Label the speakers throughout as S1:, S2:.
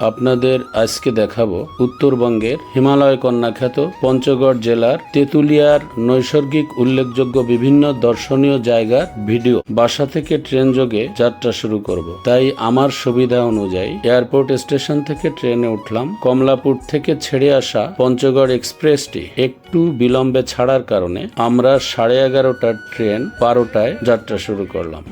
S1: আপনাদের আজকে দেখাবো উত্তরবঙ্গের হিমালয় কন্যাখ্যাত পঞ্চগড় জেলার তেঁতুলিয়ার নৈসর্গিক উল্লেখযোগ্য বিভিন্ন দর্শনীয় জায়গার ভিডিও বাসা থেকে ট্রেন যোগে যাত্রা শুরু করব তাই আমার সুবিধা অনুযায়ী এয়ারপোর্ট স্টেশন থেকে ট্রেনে উঠলাম কমলাপুর থেকে ছেড়ে আসা পঞ্চগড় এক্সপ্রেসটি একটু বিলম্বে ছাড়ার কারণে আমরা সাড়ে এগারোটার ট্রেন বারোটায় যাত্রা শুরু করলাম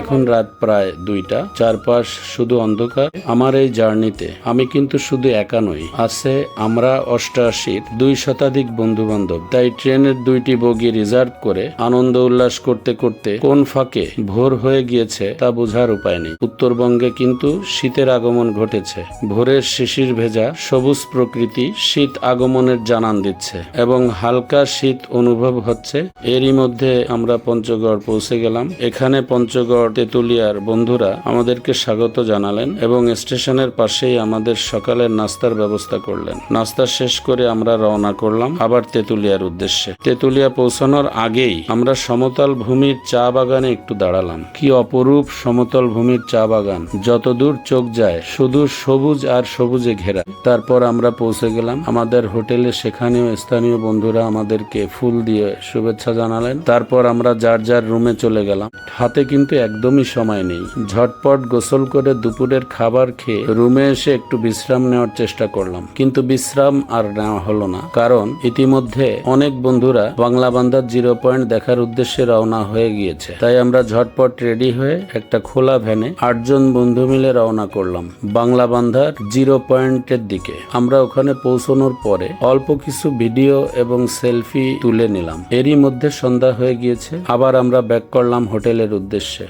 S1: এখন রাত প্রায় দুইটা। চারপাশ শুধু অন্ধকার। আমার এই জার্নিতে আমি কিন্তু শুধু একা নই। আছে আমরা অষ্টআশির দুই শতাধিক বন্ধু বান্ধব তাই ট্রেনের দুইটি বগি রিজার্ভ করে আনন্দ উল্লাস করতে করতে কোন ফাঁকে ভোর হয়ে গিয়েছে তা বোঝার উপায় নেই। উত্তরবঙ্গে কিন্তু শীতের আগমন ঘটেছে। ভোরের শিশির ভেজা সবুজ প্রকৃতি শীত আগমনের জানান দিচ্ছে এবং হালকা শীত অনুভব হচ্ছে। এরই মধ্যে আমরা পঞ্চগড় পৌঁছে গেলাম। এখানে পঞ্চগড় তেতুলিয়ার বন্ধুরা আমাদেরকে স্বাগত জানালেন এবং স্টেশনের পাশেই আমাদের সকালের নাস্তার ব্যবস্থা করলেন। নাস্তা শেষ করে আমরা রওনা করলাম আবার তেতুলিয়ার উদ্দেশ্যে। তেতুলিয়া পৌঁছানোর আগেই আমরা সমতল ভূমির চা বাগানে একটু দাঁড়ালাম। কি অপরূপ সমতল ভূমির চা বাগান। যতদূর চোখ যায়, শুধু সবুজ আর সবুজে ঘেরা। তারপর আমরা পৌঁছে গেলাম। আমাদের হোটেলে সেখানেও স্থানীয় বন্ধুরা আমাদেরকে ফুল দিয়ে শুভেচ্ছা জানালেন। তারপর আমরা যার যার রুমে চলে গেলাম। হাতে কিন্তু একদমই সময় নেই। ঝটপট গোসল করে দুপুরের খাবার খেয়ে রুমে এসে একটু বিশ্রাম নেওয়ার চেষ্টা করলাম। কিন্তু বিশ্রাম আর নেওয়া হলো না। কারণ ইতিমধ্যে অনেক বন্ধুরা বাংলা বান্ধার জিরো পয়েন্ট দেখার উদ্দেশ্যে রওনা হয়ে গিয়েছে। তাই আমরা ঝটপট রেডি হয়ে একটা খোলা ভ্যানে আটজন বন্ধু মিলে রওনা করলাম বাংলা বান্ধার জিরো পয়েন্টের দিকে। আমরা ওখানে পৌঁছানোর পরে অল্প কিছু ভিডিও এবং সেলফি তুলে নিলাম। এরই মধ্যে সন্ধ্যা হয়ে গিয়েছে। আবার আমরা ব্যাক করলাম হোটেলের উদ্দেশ্যে।